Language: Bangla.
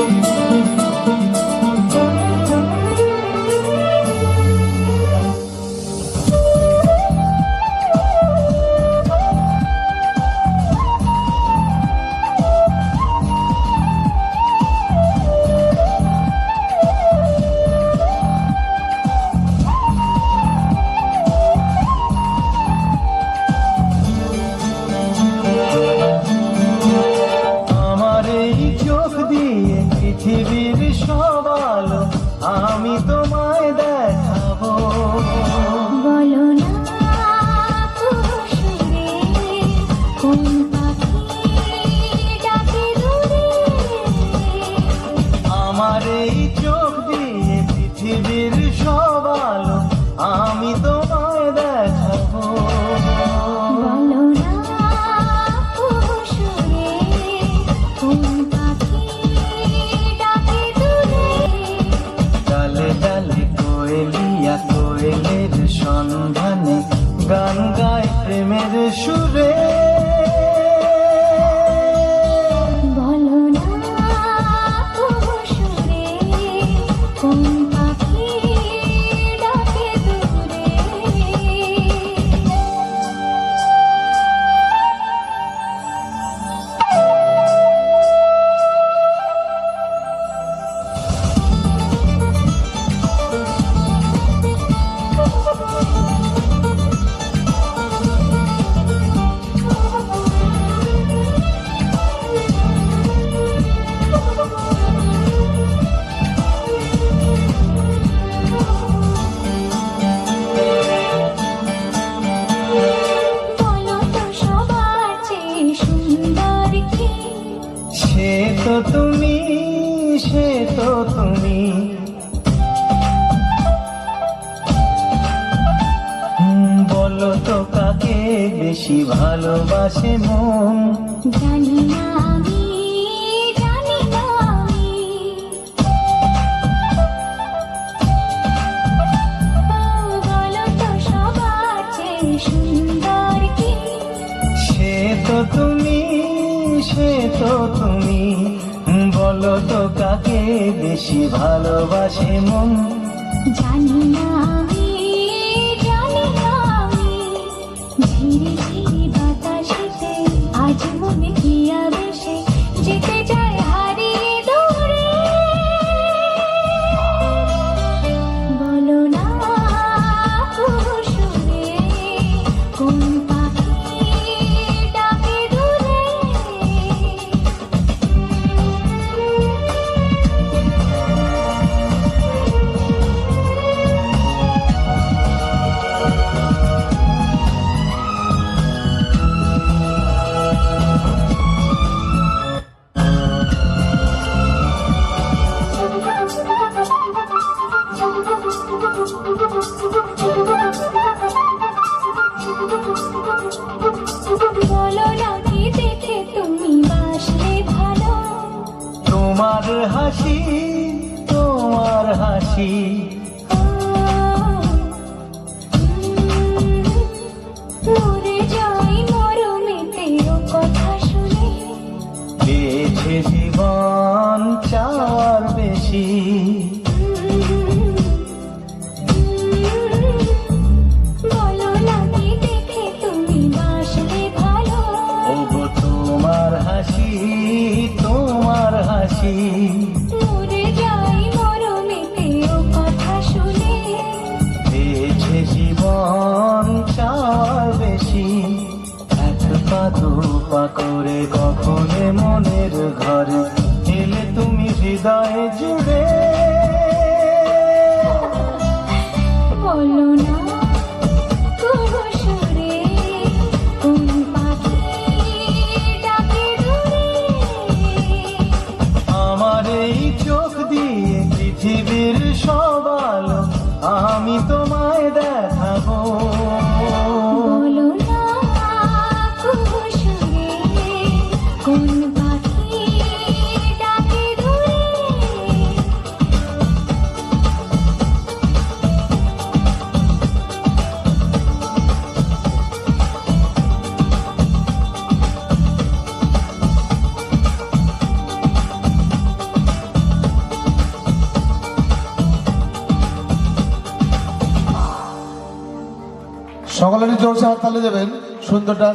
আমার আমার এই চোখ দিয়ে পৃথিবীর সব আলো আমি তোমায় দেখাবো। ডালে কোয়েলিয়া কোয়েলের সন্ধানে গান গায় প্রেমের সুরে। 风。তো তুমি সে তো তুমি। বলো তো কাকে বেশি ভালোবাসে মন? জানি না আমি জানি না আমি। বলো তো সবার চেয়ে সুন্দর কি? সে তো তুমি সে তো তুমি। বলো তো কাকে বেশি ভালোবাসে মন? জানি না। তোমার হাসি তোমার হাসি। জীবন চাওয়ার বেশি। করে কখনে মনের ঘরে এলে তুমি হৃদয়ে জুড়ে। বলো না আমার এই চোখ দিয়ে পৃথিবীর আমি তোমায় সকলেরই জোরসে তাহলে দেবেন। সুন্দরটা